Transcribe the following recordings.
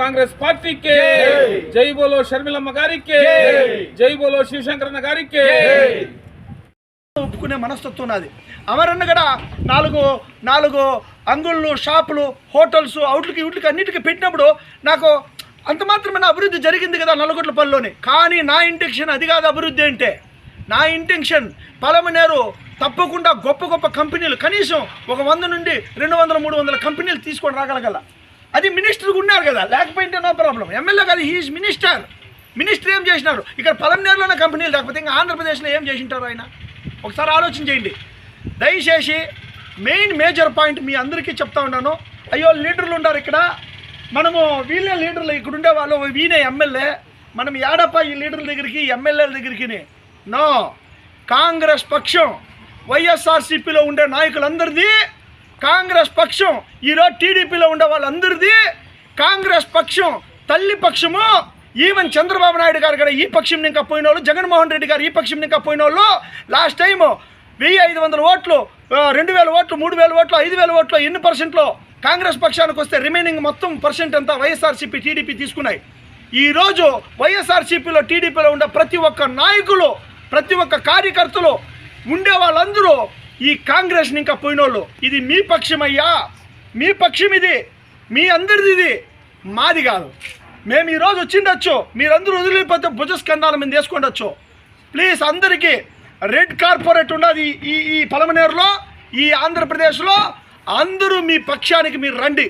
కాంగ్రెస్ పార్టీకి. జై. బోలో షర్మిలమ్మ గారికి. జై. బోలో శివశంకరన్న గారికి. ఒప్పుకునే మనస్తత్వం ఉన్నది అమరన్న కూడా నాలుగు నాలుగు అంగుళ్ళు షాపులు హోటల్స్ అవుట్లకి ఇట్లకి అన్నిటికీ పెట్టినప్పుడు నాకు అంత మాత్రమే అభివృద్ధి జరిగింది కదా నల్లగొట్ల పనిలోని కానీ నా ఇంటెన్షన్ అది కాదు అభివృద్ధి అంటే. నా ఇంటెన్షన్ పలమనేరు తప్పకుండా గొప్ప గొప్ప కంపెనీలు కనీసం ఒక వంద నుండి రెండు వందల మూడు వందల కంపెనీలు తీసుకొని రాగలగల. అది మినిస్టర్ ఉన్నారు కదా లేకపోయింటే నో ప్రాబ్లం. ఎమ్మెల్యే కాదు హీఈస్ మినిస్టర్ మినిస్టర్ ఏం చేసినారు? ఇక్కడ పలమనేరులోనే కంపెనీలు లేకపోతే ఇంకా ఆంధ్రప్రదేశ్లో ఏం చేసింటారు ఆయన? ఒకసారి ఆలోచన చేయండి. దయచేసి మెయిన్ మేజర్ పాయింట్ మీ అందరికీ చెప్తా ఉన్నాను. అయ్యో లీడర్లు ఉన్నారు ఇక్కడ. మనము వీళ్ళే లీడర్లు ఇక్కడ ఉండే వాళ్ళు వీనే ఎమ్మెల్యే. మనం ఏడప్ప ఈ లీడర్ల దగ్గరికి ఎమ్మెల్యేల దగ్గరికి నో. కాంగ్రెస్ పక్షం వైఎస్ఆర్సీపీలో ఉండే నాయకులందరిది కాంగ్రెస్ పక్షం ఈరోజు టీడీపీలో ఉండే వాళ్ళందరిది కాంగ్రెస్ పక్షం తల్లి పక్షము. ఈవెన్ చంద్రబాబు నాయుడు గారు కూడా ఈ పక్షం ఇంకా పోయిన వాళ్ళు జగన్మోహన్ రెడ్డి గారు ఈ పక్షం ఇంకా పోయిన వాళ్ళు లాస్ట్ టైం వెయ్యి ఐదు వందల ఓట్లు రెండు వేల ఓట్లు మూడు వేల ఓట్లు ఐదు వేల ఓట్లు ఎన్ని పర్సెంట్లో కాంగ్రెస్ పక్షానికి వస్తే రిమైనింగ్ మొత్తం పర్సెంట్ అంతా వైఎస్ఆర్సీపీ టీడీపీ తీసుకున్నాయి. ఈరోజు వైఎస్ఆర్సీపీలో టీడీపీలో ఉండే ప్రతి ఒక్క నాయకులు ప్రతి ఒక్క కార్యకర్తలు ఉండే వాళ్ళందరూ ఈ కాంగ్రెస్ని ఇంకా పోయినోళ్ళు. ఇది మీ పక్షమయ్యా? మీ పక్షం ఇది. మీ అందరిది ఇది. మాది కాదు. మేము ఈరోజు వచ్చిండొచ్చు. మీరందరూ వదిలిపోతే భుజస్కంధాల మీద వేసుకుండొచ్చు. ప్లీజ్ అందరికీ రెడ్ కార్పొరేట్ ఉన్నది ఈ ఈ పలమనేరులో ఈ ఆంధ్రప్రదేశ్లో అందరూ మీ పక్షానికి మీరు రండి.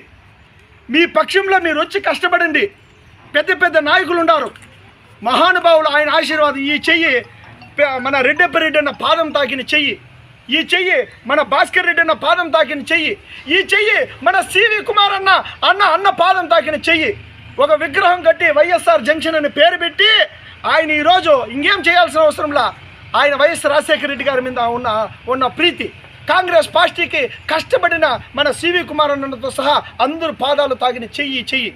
మీ పక్షంలో మీరు వచ్చి కష్టపడండి. పెద్ద పెద్ద నాయకులు ఉన్నారు మహానుభావులు ఆయన ఆశీర్వాదం ఈ చెయ్యి మన రెడ్డప్పరెడ్డి అన్న పాదం తాకిన చెయ్యి. ఈ చెయ్యి మన భాస్కర్ రెడ్డి అన్న పాదం తాకిన చెయ్యి. ఈ చెయ్యి మన సివి కుమార్ అన్న అన్న అన్న పాదం తాకిన చెయ్యి. ఒక విగ్రహం కట్టి వైఎస్ఆర్ జంక్షన్ అని పేరు పెట్టి ఆయన ఈరోజు ఇంకేం చేయాల్సిన అవసరంలా? ఆయన వైఎస్ రాజశేఖర రెడ్డి గారి మీద ఉన్న ఉన్న ప్రీతి. కాంగ్రెస్ పార్టీకి కష్టపడిన మన సివి కుమార్ అన్నతో సహా అందరు పాదాలు తాగిన చెయ్యి చెయ్యి.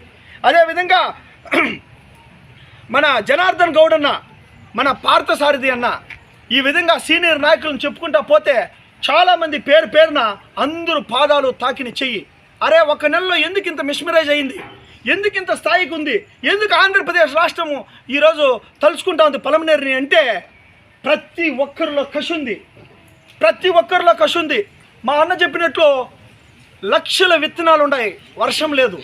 అదేవిధంగా మన జనార్దన్ గౌడ్ అన్న మన పార్థసారథి అన్న ఈ విధంగా సీనియర్ నాయకులను చెప్పుకుంటా పోతే చాలామంది పేరు పేరున అందరూ పాదాలు తాకిన చెయ్యి. అరే ఒక నెలలో ఎందుకు ఇంత మిస్మరైజ్ అయింది? ఎందుకు ఇంత స్థాయికి ఉంది? ఎందుకు ఆంధ్రప్రదేశ్ రాష్ట్రము ఈరోజు తలుచుకుంటా ఉంది పలమనేరుని అంటే ప్రతి ఒక్కరిలో కసి ఉంది. ప్రతి ఒక్కరిలో కసి ఉంది. మా అన్న చెప్పినట్లు లక్షల విత్తనాలు ఉన్నాయి వర్షం లేదు.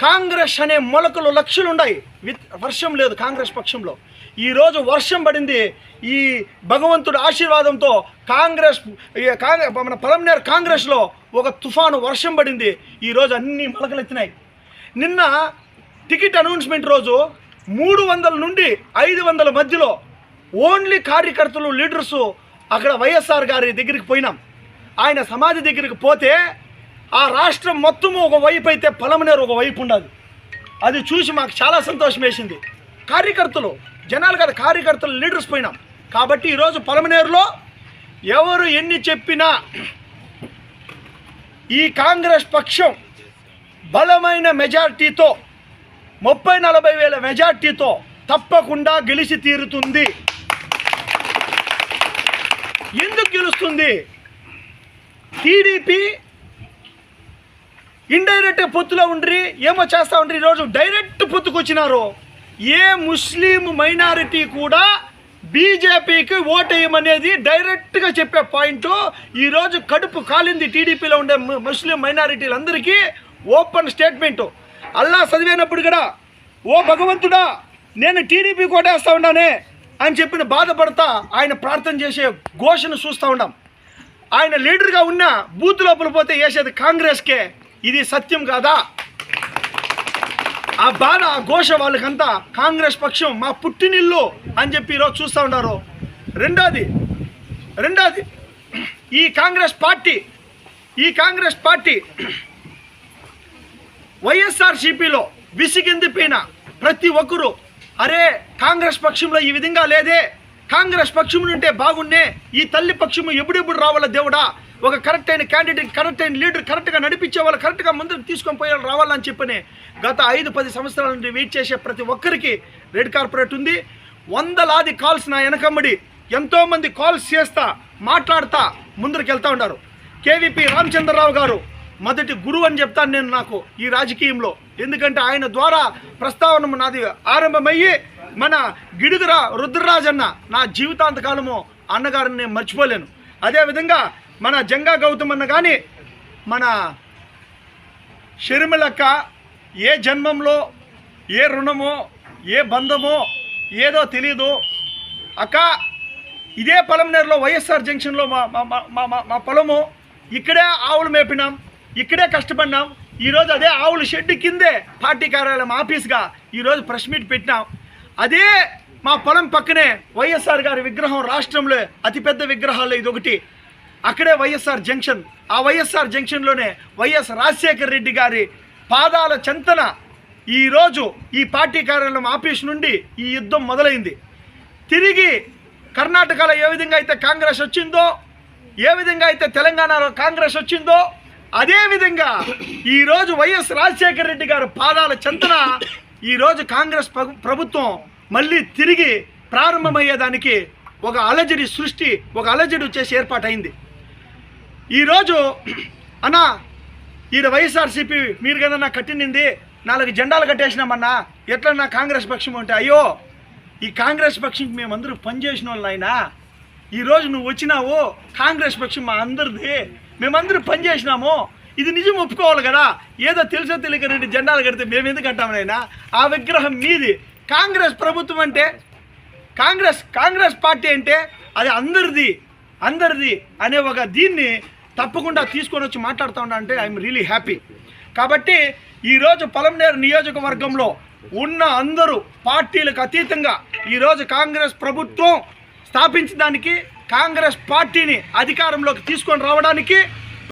కాంగ్రెస్ అనే మొలకలు లక్షలు ఉన్నాయి విత్ వర్షం లేదు కాంగ్రెస్ పక్షంలో. ఈరోజు వర్షం పడింది. ఈ భగవంతుడి ఆశీర్వాదంతో కాంగ్రెస్ కాంగ్రెస్ మన పలమనేరు కాంగ్రెస్లో ఒక తుఫాను వర్షం పడింది. ఈరోజు అన్ని మొలకలెత్తినాయి నిన్న టికెట్ అనౌన్స్మెంట్ రోజు మూడు వందల నుండి ఐదు వందల మధ్యలో ఓన్లీ కార్యకర్తలు లీడర్సు అక్కడ వైఎస్ఆర్ గారి దగ్గరికి పోయినాం. ఆయన సమాధి దగ్గరికి పోతే ఆ రాష్ట్రం మొత్తము ఒక వైపు అయితే పలమనేరు ఒక వైపు ఉండదు. అది చూసి మాకు చాలా సంతోషం వేసింది కార్యకర్తలు జనాలు కాదు కార్యకర్తలు లీడర్స్ పోయినాం. కాబట్టి ఈరోజు పొలమనేరులో ఎవరు ఎన్ని చెప్పినా ఈ కాంగ్రెస్ పక్షం బలమైన మెజార్టీతో ముప్పై నలభై వేల మెజార్టీతో తప్పకుండా గెలిచి తీరుతుంది. ఎందుకు గెలుస్తుంది? టీడీపీ ఇండైరెక్ట్ పొత్తులో ఉండ్రి ఏమో చేస్తా ఉండ్రి ఈరోజు డైరెక్ట్ పొత్తుకు వచ్చినారు ఏ ముస్లిం మైనారిటీ కూడా బీజేపీకి ఓటేయమనేది డైరెక్ట్గా చెప్పే పాయింట్. ఈరోజు కడుపు కాలింది టీడీపీలో ఉండే ము- ముస్లిం మైనారిటీలందరికీ ఓపెన్ స్టేట్మెంట్. అల్లా చదివినప్పుడు కూడా ఓ భగవంతుడా నేను టీడీపీ కోటేస్తా ఉన్నానే అని చెప్పిన బాధపడతా ఆయన ప్రార్థన చేసే ఘోషను చూస్తూ ఉన్నాం. ఆయన లీడర్గా ఉన్న బూత్ లోపల పోతే వేసేది కాంగ్రెస్కే ఇది సత్యం కాదా? ఆ బాధ ఆ ఘోష వాళ్ళకంతా కాంగ్రెస్ పక్షం మా పుట్టినిల్లు అని చెప్పి ఈరోజు చూస్తూ ఉన్నారు. రెండోది రెండోది ఈ కాంగ్రెస్ పార్టీ ఈ కాంగ్రెస్ పార్టీ వైఎస్ఆర్సీపీలో విసిగెందిపోయిన ప్రతి ఒక్కరూ అరే కాంగ్రెస్ పక్షంలో ఈ విధంగా లేదే కాంగ్రెస్ పక్షం ఉంటే బాగున్నే ఈ తల్లి పక్షము ఎప్పుడెప్పుడు రావాలా దేవుడా ఒక కరెక్ట్ అయిన క్యాండిడేట్ కరెక్ట్ అయిన లీడర్ కరెక్ట్గా నడిపించే వాళ్ళు కరెక్ట్గా ముందుకు తీసుకొని పోయే వాళ్ళు రావాలని చెప్పని గత ఐదు పది సంవత్సరాల నుండి వెయిట్ చేసే ప్రతి ఒక్కరికి రెడ్ కార్పొరేట్ ఉంది. వందలాది కాల్స్ నా వెనకమ్మడి. ఎంతోమంది కాల్స్ చేస్తా మాట్లాడతా ముందరికి వెళ్తూ ఉన్నారు. కేవీపీ రామచంద్రరావు గారు మొదటి గురువు అని చెప్తాను నేను నాకు ఈ రాజకీయంలో. ఎందుకంటే ఆయన ద్వారా ప్రస్తావన నాది ఆరంభమయ్యి మన గిడుగుర రుద్రరాజన్న నా జీవితాంతకాలము అన్నగారిని నేను మర్చిపోలేను. అదేవిధంగా మన జంగా గౌతమ్ అన్న కానీ మన షర్మిలక్క ఏ జన్మంలో ఏ రుణమో ఏ బంధమో ఏదో తెలీదు. అక్క ఇదే పొలంనేరులో వైఎస్ఆర్ జంక్షన్లో మా మా మా- మా పొలము. ఇక్కడే ఆవులు మేపినాం ఇక్కడే కష్టపడినాం. ఈరోజు అదే ఆవుల షెడ్ కిందే పార్టీ కార్యాలయం ఆఫీస్గా ఈరోజు ప్రెస్ మీట్ పెట్టినాం. అదే మా పొలం పక్కనే వైఎస్ఆర్ గారి విగ్రహం రాష్ట్రంలో అతిపెద్ద విగ్రహాల్లో ఇదొకటి. అక్కడే వైఎస్ఆర్ జంక్షన్. ఆ వైఎస్ఆర్ జంక్షన్లోనే వైఎస్ రాజశేఖర్ రెడ్డి గారి పాదాల చెంతన ఈరోజు ఈ పార్టీ కార్యాలయం ఆఫీస్ నుండి ఈ యుద్ధం మొదలైంది. తిరిగి కర్ణాటకలో ఏ విధంగా అయితే కాంగ్రెస్ వచ్చిందో ఏ విధంగా అయితే తెలంగాణలో కాంగ్రెస్ వచ్చిందో అదేవిధంగా ఈరోజు వైఎస్ రాజశేఖర రెడ్డి గారు పాదాల చెంతన ఈరోజు కాంగ్రెస్ ప్రభుత్వం మళ్ళీ తిరిగి ప్రారంభమయ్యేదానికి ఒక అలజడి సృష్టి ఒక అలజడి చేసి ఏర్పాటైంది. ఈరోజు అన్నా ఈడ వైఎస్ఆర్సీపీ మీరు కదా నాకు కట్టినింది నాలుగు జెండాలు కట్టేసినామన్నా ఎట్లా నా కాంగ్రెస్ పక్షం అంటే అయ్యో ఈ కాంగ్రెస్ పక్షంకి మేమందరూ పనిచేసిన వాళ్ళు ఆయన ఈరోజు నువ్వు వచ్చినావు కాంగ్రెస్ పక్షం మా అందరిది మేమందరూ పనిచేసినాము. ఇది నిజం ఒప్పుకోవాలి కదా? ఏదో తెలుసో తెలియక రెండు జెండాలు కడితే మేము ఎందుకు కట్టామనైనా ఆ విగ్రహం మీది. కాంగ్రెస్ ప్రభుత్వం అంటే కాంగ్రెస్ కాంగ్రెస్ పార్టీ అంటే అది అందరిది అందరిది అనే ఒక దీన్ని తప్పకుండా తీసుకొని వచ్చి మాట్లాడుతూ ఉన్నా అంటే ఐఎమ్ రియలీ హ్యాపీ కాబట్టి ఈరోజు పొలంనేరు నియోజకవర్గంలో ఉన్న అందరూ పార్టీలకు అతీతంగా ఈరోజు కాంగ్రెస్ ప్రభుత్వం స్థాపించడానికి కాంగ్రెస్ పార్టీని అధికారంలోకి తీసుకొని రావడానికి